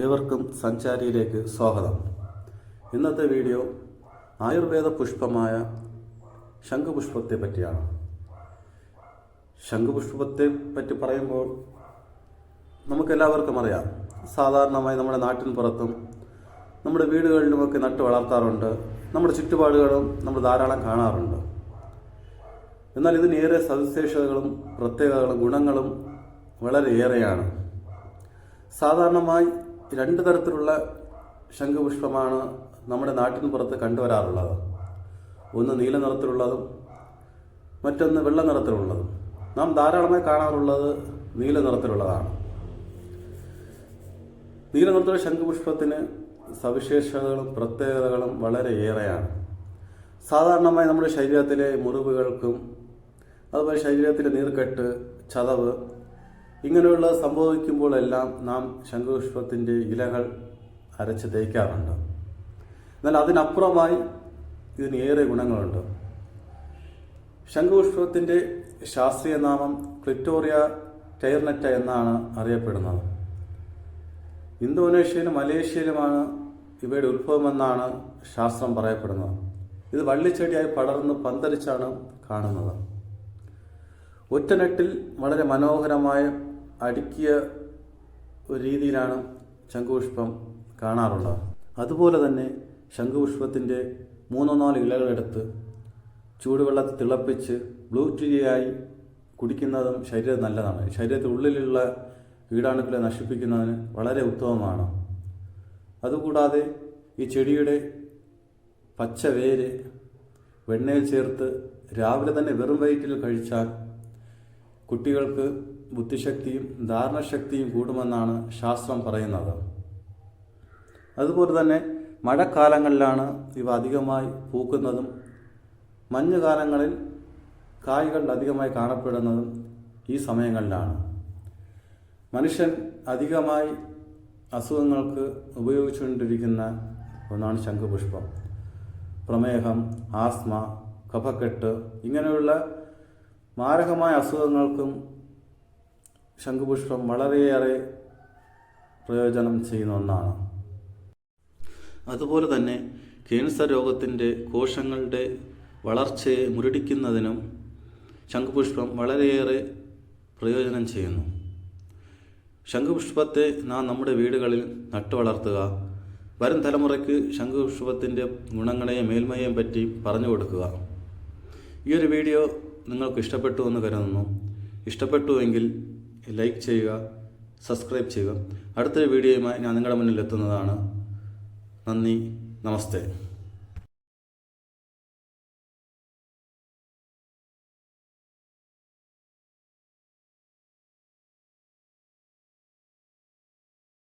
ഏവർക്കും സഞ്ചാരിയിലേക്ക് സ്വാഗതം. ഇന്നത്തെ വീഡിയോ ആയുർവേദ പുഷ്പമായ ശംഖുപുഷ്പത്തെ പറ്റിയാണ്. ശംഖുപുഷ്പത്തെ പറ്റി പറയുമ്പോൾ നമുക്കെല്ലാവർക്കും അറിയാം. സാധാരണമായി നമ്മുടെ നാട്ടിൻ പുറത്തും നമ്മുടെ വീടുകളിലുമൊക്കെ നട്ടു വളർത്താറുണ്ട്. നമ്മുടെ ചുറ്റുപാടുകളും നമ്മൾ ധാരാളം കാണാറുണ്ട്. എന്നാൽ ഇതിനേറെ സവിശേഷതകളും പ്രത്യേകതകളും ഗുണങ്ങളും വളരെ ഏറെയാണ് സാധാരണമായി രണ്ട് തരത്തിലുള്ള ശംഖുപുഷ്പമാണ് നമ്മുടെ നാട്ടിൻ പുറത്ത് കണ്ടുവരാറുള്ളത്. ഒന്ന് നീല നിറത്തിലുള്ളതും മറ്റൊന്ന് വെള്ള നിറത്തിലുള്ളതും. നാം ധാരാളമായി കാണാറുള്ളത് നീല നിറത്തിലുള്ളതാണ്. നീല നിറത്തിലുള്ള ശംഖുപുഷ്പത്തിന് സവിശേഷതകളും പ്രത്യേകതകളും വളരെ ഏറെയാണ് സാധാരണമായി നമ്മുടെ ശരീരത്തിലെ മുറിവുകൾക്കും അതുപോലെ ശരീരത്തിലെ നീർക്കെട്ട് ചതവ് ഇങ്ങനെയുള്ള സംഭവിക്കുമ്പോഴെല്ലാം നാം ശംഖുപുഷ്പത്തിന്റെ ഇലകൾ അരച്ച് തേക്കാറുണ്ട്. എന്നാൽ അതിനപ്പുറമായി ഇതിന് ഏറെ ഗുണങ്ങളുണ്ട്. ശംഖുപുഷ്പത്തിന്റെ ശാസ്ത്രീയ നാമം ക്ലിറ്റോറിയ ടൈർനെറ്റ എന്നാണ് അറിയപ്പെടുന്നത്. ഇന്തോനേഷ്യയിലും മലേഷ്യയിലുമാണ് ഇവയുടെ ഉത്ഭവമെന്നാണ് ശാസ്ത്രം പറയപ്പെടുന്നത്. ഇത് വള്ളിച്ചെടിയായി പടർന്ന് പന്തലിച്ചാണ് കാണുന്നത്. ഒറ്റനെട്ടിൽ വളരെ മനോഹരമായ അടുക്കിയ ഒരു രീതിയിലാണ് ശംഖുപുഷ്പം കാണാറുള്ളത്. അതുപോലെ തന്നെ ശംഖുപുഷ്പത്തിന്റെ മൂന്നോ നാല് ഇലകളെടുത്ത് ചൂടുവെള്ളത്തിൽ തിളപ്പിച്ച് ബ്ലൂ ടീയായി കുടിക്കുന്നതും ശരീരം നല്ലതാണ്. ശരീരത്തിനുള്ളിലുള്ള കീടാണുക്കളെ നശിപ്പിക്കുന്നതിന് വളരെ ഉത്തമമാണ്. അതുകൂടാതെ ഈ ചെടിയുടെ പച്ച വേര് വെണ്ണയിൽ ചേർത്ത് രാവിലെ തന്നെ വെറും വയറ്റിൽ കഴിച്ചാൽ കുട്ടികൾക്ക് ബുദ്ധിശക്തിയും ധാരണശക്തിയും കൂടുമെന്നാണ് ശാസ്ത്രം പറയുന്നത്. അതുപോലെ തന്നെ മഴക്കാലങ്ങളിലാണ് ഇവ അധികമായി പൂക്കുന്നതും മഞ്ഞുകാലങ്ങളിൽ കായ്കൾ അധികമായി കാണപ്പെടുന്നതും ഈ സമയങ്ങളിലാണ്. മനുഷ്യൻ അധികമായി അസുഖങ്ങൾക്ക് ഉപയോഗിച്ചുകൊണ്ടിരിക്കുന്ന ഒന്നാണ് ശംഖുപുഷ്പം. പ്രമേഹം ആസ്മ കഫക്കെട്ട് ഇങ്ങനെയുള്ള മാരകമായ അസുഖങ്ങൾക്കും ശംഖുപുഷ്പം വളരെയേറെ പ്രയോജനം ചെയ്യുന്ന ഒന്നാണ്. അതുപോലെ തന്നെ ക്യാൻസർ രോഗത്തിന്റെ കോശങ്ങളുടെ വളർച്ചയെ മുരടിക്കുന്നതിനും ശംഖുപുഷ്പം വളരെയേറെ പ്രയോജനം ചെയ്യുന്നു. ശംഖുപുഷ്പത്തെ നാം നമ്മുടെ വീടുകളിൽ നട്ടു വളർത്തുക വരും തലമുറയ്ക്ക് ശംഖുപുഷ്പത്തിന്റെ ഗുണങ്ങളെയും മേന്മയെയും പറ്റി പറഞ്ഞു കൊടുക്കുക. ഈ ഒരു വീഡിയോ നിങ്ങൾക്ക് ഇഷ്ടപ്പെട്ടു എന്ന് കരുതുന്നു. ഇഷ്ടപ്പെട്ടുവെങ്കിൽ ലൈക്ക് ചെയ്യുക സബ്സ്ക്രൈബ് ചെയ്യുക. അടുത്തൊരു വീഡിയോയുമായി ഞാൻ നിങ്ങളുടെ മുന്നിൽ എത്തുന്നതാണ് നന്ദി നമസ്തേ.